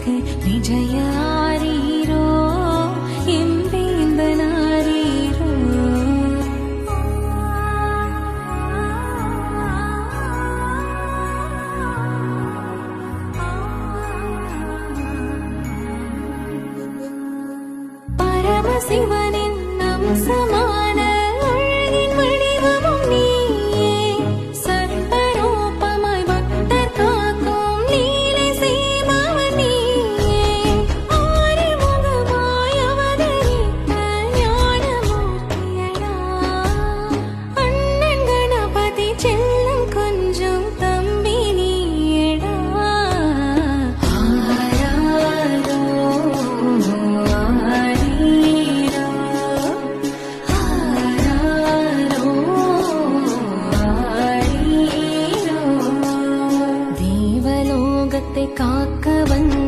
எனக்கு நிஜயாரீரோ எம்பேந்தனாரீரோ பரமசிவனின் நம் சம காக்க வந்த